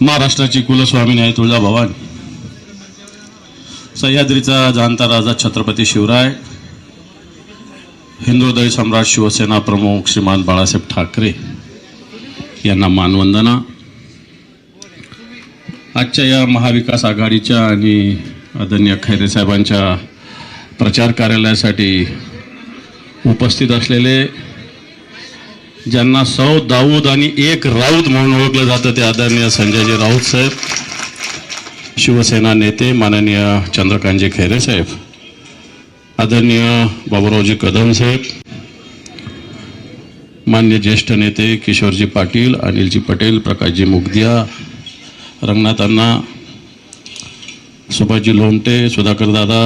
महाराष्ट्राची कुलस्वामिनी आहे तुळजाभवानी सह्याद्रीचा जाणता राजा छत्रपती शिवराय हिंदुदय सम्राट शिवसेना प्रमुख श्रीमान बाळासाहेब ठाकरे यांना मानवंदना. आजच्या या महाविकास आघाडीच्या आणि आदरणीय खैरे साहेबांच्या प्रचार कार्यालयासाठी उपस्थित असलेले ज्यांना सौ दाऊद आणि एक राऊत म्हणून ओळखलं जातं ते आदरणीय संजयजी राऊत साहेब शिवसेना नेते माननीय चंद्रकांतजी खैरे साहेब आदरणीय बाबूरावजी कदम साहेब मान्य ज्येष्ठ नेते किशोरजी पाटील अनिलजी पटेल प्रकाशजी मुगदिया रंगनाथ अण्णा सुभाषजी लोमटे सुधाकर दादा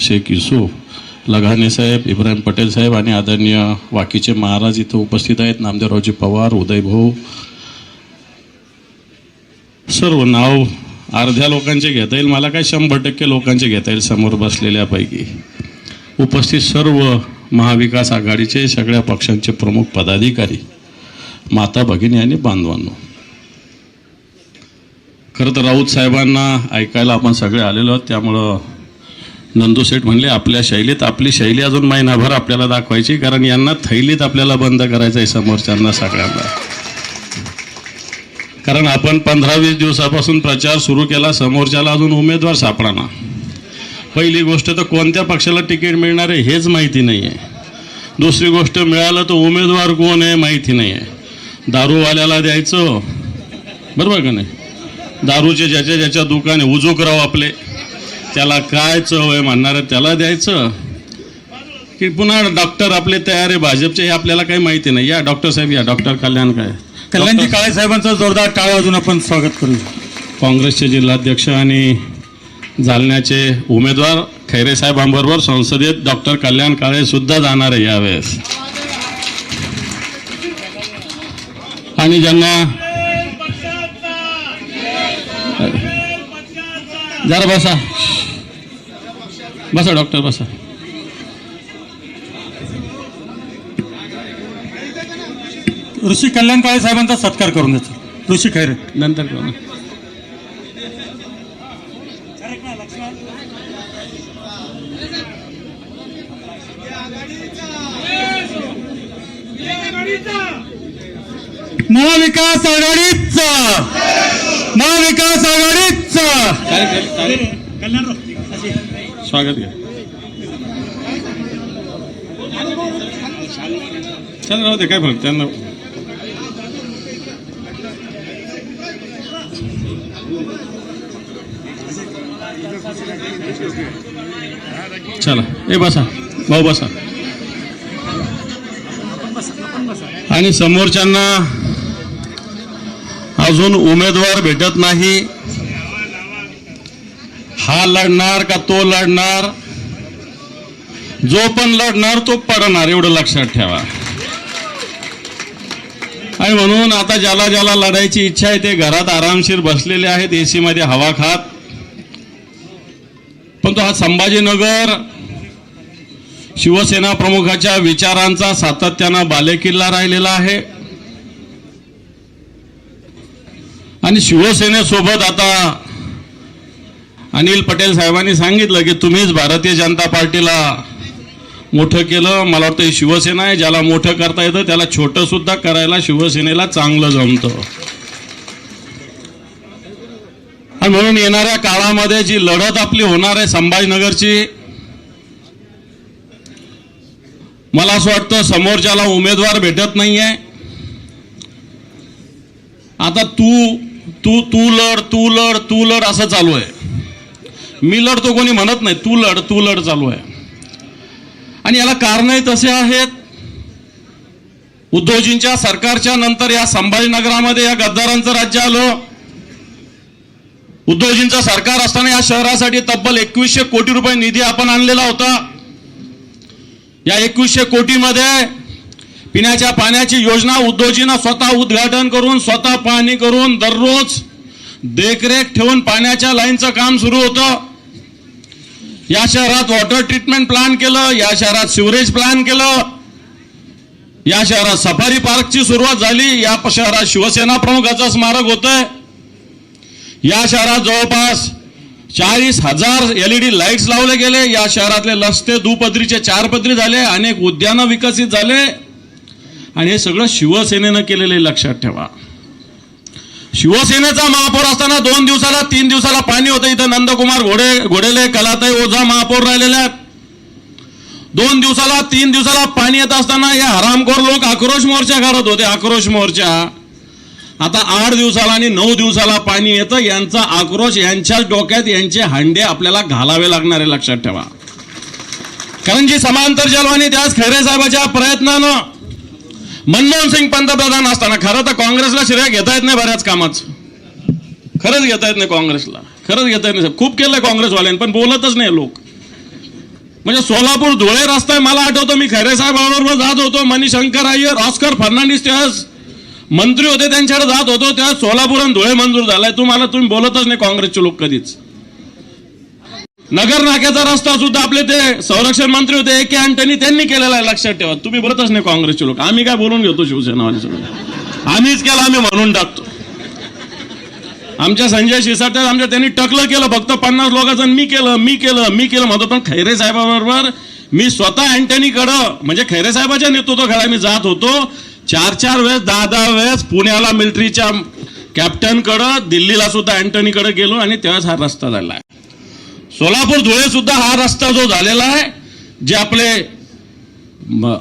शेख युसुफ लघाने साहेब इब्राहिम पटेल साहेब आणि आदरणीय वाकीचे महाराज इथं उपस्थित आहेत. नामदेवरावजी पवार उदयभाऊ सर्व नाव अर्ध्या लोकांचे घेता येईल. मला काय शंभर टक्के लोकांचे घेता येईल समोर बसलेल्यापैकी. उपस्थित सर्व महाविकास आघाडीचे सगळ्या पक्षांचे प्रमुख पदाधिकारी माता भगिनी आणि बांधवांनो. खरं तर राऊत साहेबांना ऐकायला आपण सगळे आलेलो आहोत. त्यामुळं नंदू सेठ म्हणले आपल्या शैलीत आपली शैली अजून महिनाभर आपल्याला दाखवायची कारण यांना थैलीत आपल्याला बंद करायचं आहे समोरच्यांना सगळ्यांना. कारण आपण पंधरा वीस दिवसापासून प्रचार सुरू केला समोरच्याला अजून उमेदवार सापडाना. पहिली गोष्ट तर कोणत्या पक्षाला तिकीट मिळणार आहे हेच माहिती नाही आहे दुसरी गोष्ट मिळालं तर उमेदवार कोण आहे माहिती नाही आहे दारूवाल्याला द्यायचं बरोबर का नाही? दारूचे ज्याच्या ज्याच्या दुकाने उजूकराव आपले. त्याला काय चव आहे म्हणणार त्याला द्यायचं. की पुन्हा डॉक्टर आपले तयार आहे भाजपचे हे आपल्याला काही माहिती नाही. या डॉक्टर साहेब या डॉक्टर कल्याण काय? कल्याणजी काळे साहेबांचं जोरदार टाळ्या वाजून आपण स्वागत करू. काँग्रेसचे जिल्हाध्यक्ष आणि जालन्याचे उमेदवार खैरे साहेबांबरोबर संसदेत डॉक्टर कल्याण काळे सुद्धा जाणार आहे यावेळेस. आणि ज्यांना जरा बसा. बसा डॉक्टर बसा. ऋषी कल्याण काळे साहेबांचा सत्कार करून द्यायचा ऋषी खैरे नंतर करू. महाविकास आघाडीचा! महाविकास आघाडीचा! स्वागत घ्या. चल राहू दे काय फरक? त्यांना चला ए बसा. भाऊ बसा. आणि समोरच्यांना अजून उमेदवार भेटत नाही. हा लढणार का तो लढणार? जो पण लढणार तो पडणार एवढं लक्षात ठेवा. आणि म्हणून आता ज्याला ज्याला लढायची इच्छा आहे ते घरात आरामशीर बसलेले आहेत एसी मध्ये हवा खात. पण तो हा संभाजीनगर शिवसेना प्रमुखाच्या विचारांचा सातत्यानं बालेकिल्ला राहिलेला आहे. आणि शिवसेनेसोबत आता अनिल पटेल साहेबांनी सांगितलं की तुम्हीच भारतीय जनता पार्टीला मोठं केलं. मला वाटतं ही शिवसेना आहे ज्याला मोठं करता येतं त्याला छोटं सुद्धा करायला शिवसेनेला चांगलं जमतं. आणि म्हणून येणाऱ्या काळामध्ये जी लढत आपली होणार आहे संभाजीनगरची मला असं वाटतं समोरच्याला उमेदवार भेटत नाही आहे आता तू तू तू लढ तू लढ तू लढ असं चालू आहे. मी लढतो कोणी म्हणत नाही. तू लढ तू लढ चालू आहे. आणि याला कारणही तसे आहेत. उद्धवजींच्या सरकारच्या नंतर या संभाजीनगरामध्ये या गद्दारांचं राज्य आलं. उद्धवजींचं सरकार असताना या शहरासाठी तब्बल एकवीसशे कोटी रुपये निधी आपण आणलेला होता. या एकवीसशे कोटीमध्ये पिण्याच्या पाण्याची योजना उद्धवजीनं स्वतः उद्घाटन करून स्वतः पाहणी करून दररोज देखरेख ठेवून पाण्याच्या लाईनचं काम सुरू होतं. या शहरात वॉटर ट्रीटमेंट प्लान केलं या शहरात सिवरेज प्लान केलं या शहरात सफारी पार्कची सुरुवात झाली या शहरात शिवसेना प्रमुखाचं स्मारक होतंय. या शहरात जवळपास चाळीस हजार एलईडी लाईट्स लावले गेले या शहरातले रस्ते दुपदरीचे चार पदरी झाले अनेक उद्यानं विकसित झाले. आणि हे सगळं शिवसेनेनं केलेले लक्षात ठेवा. शिवसेनेचा महापौर असताना दोन दिवसाला तीन दिवसाला पाणी होतं. इथं नंदकुमार घोडे घोडेले कलाताई ओझा महापौर राहिलेल्या आहेत. दोन दिवसाला तीन दिवसाला पाणी येत असताना या हरामखोर लोक आक्रोश मोर्चा काढत होते. आक्रोश मोर्चा. आता आठ दिवसाला आणि नऊ दिवसाला पाणी येतं. यांचा आक्रोश यांच्याच डोक्यात यांचे हांडे आपल्याला घालावे लागणार आहे लक्षात ठेवा. कारण जी समांतर जलवाणी त्याच खैरे साहेबाच्या प्रयत्नानं मनमोहन सिंग पंतप्रधान असताना खरं तर काँग्रेसला श्रेय घेता येत नाही बऱ्याच कामाचं खरंच घेता येत नाही काँग्रेसला. खरंच घेता येत नाही. खूप केलंय काँग्रेसवाल्यांनी पण बोलतच नाही लोक. म्हणजे सोलापूर धुळे रस्ता आहे मला आठवतो मी खैरे साहेबांबरोबर जात होतो मणिशंकर अय्यर ऑस्कर फर्नांडिस त्यावेळेस मंत्री होते त्यांच्याकडे जात होतो तेव्हा सोलापूर आणि धुळे मंजूर झालाय. तुम्हाला तुम्ही बोलतच नाही काँग्रेसचे लोक कधीच. नगर नाक्याचा रस्ता सुद्धा आपले ते संरक्षण मंत्री होते ए के अँटनी त्यांनी केलेला आहे लक्षात ठेवा. तुम्ही बोलतच नाही काँग्रेसचे लोक. आम्ही काय बोलून घेतो शिवसेनावाले सगळे? आम्हीच केलं आम्ही म्हणून टाकतो. आमच्या संजय शिसाट्या आमच्या त्यांनी टकलं केलं फक्त पन्नास लोकांचं मी केलं मी केलं मी केलं म्हणतो पण खैरे साहेबाबरोबर मी स्वतः अँटनीकडं म्हणजे खैरे साहेबाच्या नेतृत्वाखाली मी जात होतो. चार चार वेळेस दहा दहा वेळेस पुण्याला मिलिटरीच्या कॅप्टनकडं दिल्लीला सुद्धा अँटनीकडे गेलो आणि तेव्हाच हा रस्ता झाला. आहे सोलापूर धुळे सुद्धा हा रस्ता जो झालेला आहे जे आपले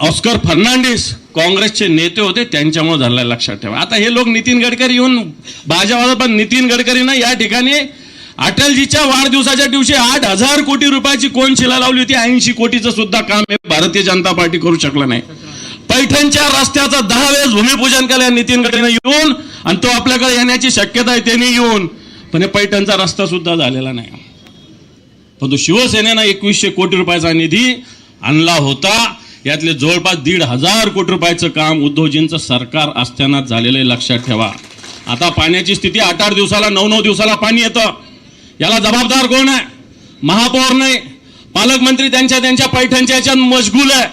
ऑस्कर फर्नांडिस काँग्रेसचे नेते होते त्यांच्यामुळे झालेला लक्षात ठेवा. आता हे लोक नितीन गडकरी येऊन भाजपा पण नितीन गडकरीनं या ठिकाणी अटलजीच्या वाढदिवसाच्या दिवशी आठ हजार कोटी रुपयाची कोण शिला लावली होती ऐंशी कोटीचं सुद्धा काम हे भारतीय जनता पार्टी करू शकलं नाही. पैठणच्या रस्त्याचं दहा वेळेस भूमिपूजन केलं नितीन गडकरीनं येऊन आणि तो आपल्याकडे येण्याची शक्यता आहे त्यांनी येऊन. पण हे पैठणचा रस्ता सुद्धा झालेला नाही. परंतु शिवसेनेनं एकवीसशे कोटी रुपयाचा निधी आणला होता. यातले जवळपास दीड हजार कोटी रुपयाचं काम उद्धवजींचं सरकार असताना झालेलं आहे लक्षात ठेवा. आता पाण्याची स्थिती आठ आठ दिवसाला नऊ नऊ दिवसाला पाणी येतं. याला जबाबदार कोण आहे? महापौर नाही. पालकमंत्री त्यांच्या त्यांच्या पैठणच्या याच्यात मशगूल आहे.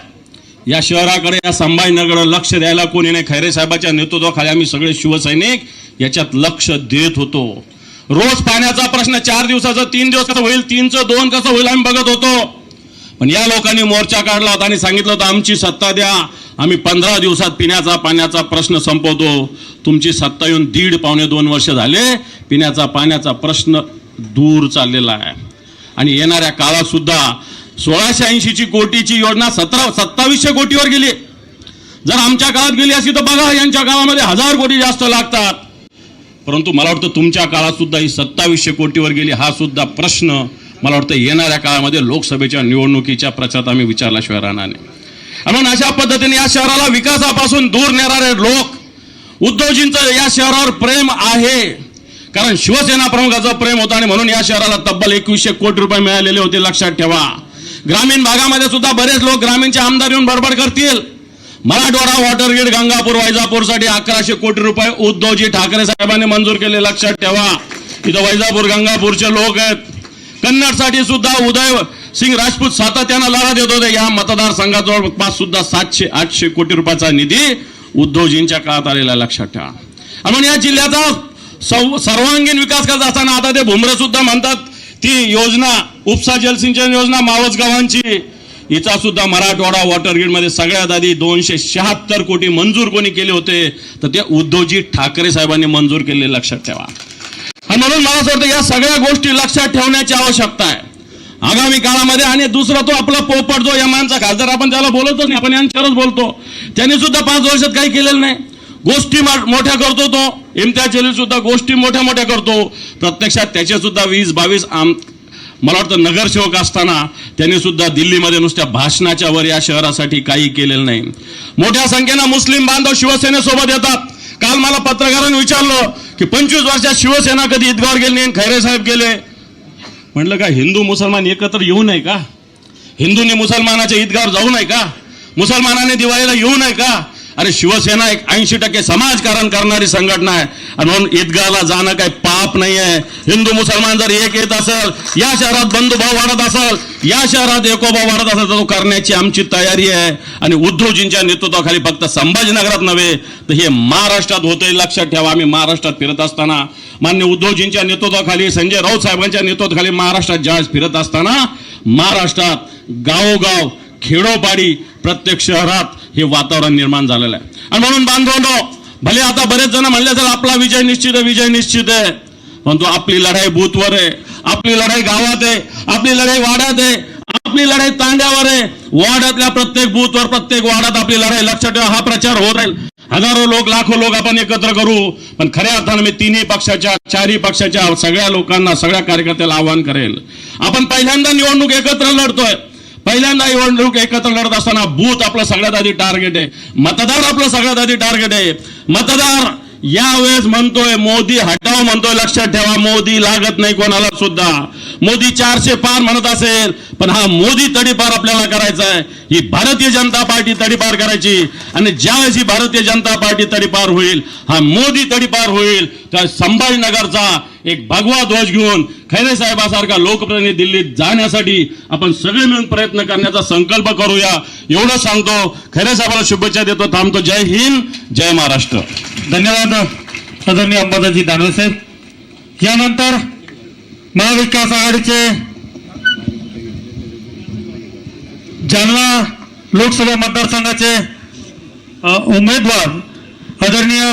या शहराकडे या संभाजीनगर लक्ष द्यायला कोणी नाही. खैरे साहेबाच्या नेतृत्वाखाली आम्ही सगळे शिवसैनिक याच्यात लक्ष देत होतो. रोज पाण्याचा प्रश्न चार दिवसाचा तीन दिवस कसं होईल तीनचं दोन कसं होईल आम्ही बघत होतो. पण या लोकांनी मोर्चा काढला होता आणि सांगितलं होतं आमची सत्ता द्या आम्ही पंधरा दिवसात पिण्याचा पाण्याचा प्रश्न संपवतो. तुमची सत्ता येऊन दीड पावणे दोन वर्ष झाले पिण्याचा पाण्याचा प्रश्न दूर चाललेला आहे. आणि येणाऱ्या काळात सुद्धा सोळाशे ऐंशीची कोटीची योजना सतरा सत्तावीसशे कोटीवर गेली. जर आमच्या काळात गेली असती तर बघा यांच्या काळामध्ये हजार कोटी जास्त लागतात. परंतु मला वाटतं तुमच्या काळात सुद्धा ही सत्तावीसशे कोटीवर गेली हा सुद्धा प्रश्न मला वाटतं येणाऱ्या काळामध्ये लोकसभेच्या निवडणुकीच्या प्रचारात आम्ही विचारल्याशिवाय राहणार नाही. म्हणून अशा पद्धतीने या शहराला विकासापासून दूर नेणारे लोक उद्धवजींचं या शहरावर प्रेम आहे. कारण शिवसेना प्रमुखाचं प्रेम होतं आणि म्हणून या शहराला तब्बल एकवीसशे कोटी रुपये मिळालेले होते लक्षात ठेवा. ग्रामीण भागामध्ये सुद्धा बरेच लोक ग्रामीणचे आमदार येऊन बडबड करतील. मराठवाडा वॉटर ग्रीड गंगापूर वैजापूरसाठी अकराशे कोटी रुपये उद्धवजी ठाकरे साहेबांनी मंजूर केले. लक्षात ठेवा. इथं वैजापूर गंगापूरचे लोक आहेत. कन्नडसाठी सुद्धा उदय सिंग राजपूत सातत्यानं लढा देत होते. या मतदारसंघाजवळ जवळपास सुद्धा सातशे आठशे कोटी रुपयाचा निधी उद्धवजींच्या काळात आलेला लक्षात ठेवा. आणि म्हणून या जिल्ह्याचा सर्वांगीण विकास करत असताना आता ते भुमरे सुद्धा म्हणतात ती योजना उपसा जलसिंचन योजना मावस गावांची हिचा सुद्धा मराठवाडा वॉटर ग्रीडमध्ये सगळ्यात आधी दोनशे शहात्तर कोटी मंजूर कोणी केले होते तर ते उद्धवजी ठाकरे साहेबांनी मंजूर केले लक्षात ठेवा. आणि म्हणून मला असं वाटतं या सगळ्या गोष्टी लक्षात ठेवण्याची आवश्यकता आहे. आगामी काळामध्ये आणि दुसरा तो आपला पोपट जो या माणसा खासदार आपण त्याला बोलतच नाही आपण यांच्यावरच बोलतो. त्यांनी सुद्धा पाच वर्षात काही केलेलं नाही. गोष्टी मोठ्या करतो तो इम्तियाज जलील सुद्धा गोष्टी मोठ्या मोठ्या करतो. प्रत्यक्षात त्याचे सुद्धा वीस बावीस आम मला वाटतं नगरसेवक असताना त्यांनी सुद्धा दिल्लीमध्ये नुसत्या भाषणाच्या वर या शहरासाठी काही केलेलं नाही. मोठ्या संख्येनं मुस्लिम बांधव शिवसेनेसोबत येतात. काल मला पत्रकारांनी विचारलं की पंचवीस वर्षात शिवसेना कधी ईदगावर गेली नाही आणि खैरे साहेब गेले? म्हटलं का हिंदू मुसलमान एकत्र येऊ नये का? हिंदूंनी मुसलमानाच्या ईदगावर जाऊ नये का? मुसलमानाने दिवाळीला येऊ नये का? अरे शिवसेना एक ऐंशी टक्के समाजकारण करणारी संघटना आहे. आणि म्हणून ईदगाहला जाणं काही पाप नाही आहे हिंदू मुसलमान जर एक येत असेल या शहरात बंधुभाव वाढत असेल या शहरात एकोभाव वाढत असेल तर तो करण्याची आमची तयारी आहे. आणि उद्धवजींच्या नेतृत्वाखाली फक्त संभाजीनगरात नव्हे तर हे महाराष्ट्रात होतंय. लक्षात ठेवा आम्ही महाराष्ट्रात फिरत असताना मान्य उद्धवजींच्या नेतृत्वाखाली संजय राऊत साहेबांच्या नेतृत्वाखाली महाराष्ट्रात जहाज फिरत असताना महाराष्ट्रात गावोगाव खेडोपाडी प्रत्येक शहरात हे वातावरण निर्माण झालेलं आहे. आणि म्हणून बांधवांनो भले आता बरेच जण म्हणले तर आपला विजय निश्चित आहे विजय निश्चित आहे. परंतु आपली लढाई बूथवर आहे आपली लढाई गावात आहे आपली लढाई वाड्यात आहे आपली लढाई तांड्यावर आहे. वाड्यातल्या प्रत्येक बूथवर प्रत्येक वाड्यात आपली लढाई लक्षात ठेवा हा प्रचार होत राहील. हजारो लोक लाखो लोक आपण एकत्र करू पण खऱ्या अर्थानं मी तिन्ही पक्षाच्या चारही पक्षाच्या सगळ्या लोकांना सगळ्या कार्यकर्त्याला आवाहन करेल. आपण पहिल्यांदा निवडणूक एकत्र लढतोय. पहिल्यांदा निवडणूक एकत्र लढत असताना बूथ आपलं सगळ्यात आधी टार्गेट आहे. मतदार आपलं सगळ्यात आधी टार्गेट आहे. मतदार यावेळेस म्हणतोय मोदी हटाव म्हणतोय लक्षात ठेवा मोदी लागत नाही कोणाला सुद्धा. मोदी चारशे पार म्हणत असेल पण हा मोदी तडीपार आपल्याला करायचा आहे ही भारतीय जनता पार्टी तडीपार करायची आणि ज्यावेळेस ही भारतीय जनता पार्टी तडीपार होईल हा मोदी तडीपार होईल त्या संभाजीनगरचा एक भगवा ध्वज घेऊन खैरे साहेबासारखा लोकप्रतिनिधी दिल्लीत जाण्यासाठी आपण सगळे मिळून प्रयत्न करण्याचा संकल्प करूया. एवढं सांगतो खैरे साहेबाला शुभेच्छा देतो थांबतो. जय हिंद जय महाराष्ट्र. धन्यवाद आदरणीय अंबादाजी दानवे साहेब. यानंतर महाविकास आघाडीचे जालना लोकसभा मतदारसंघाचे उमेदवार आदरणीय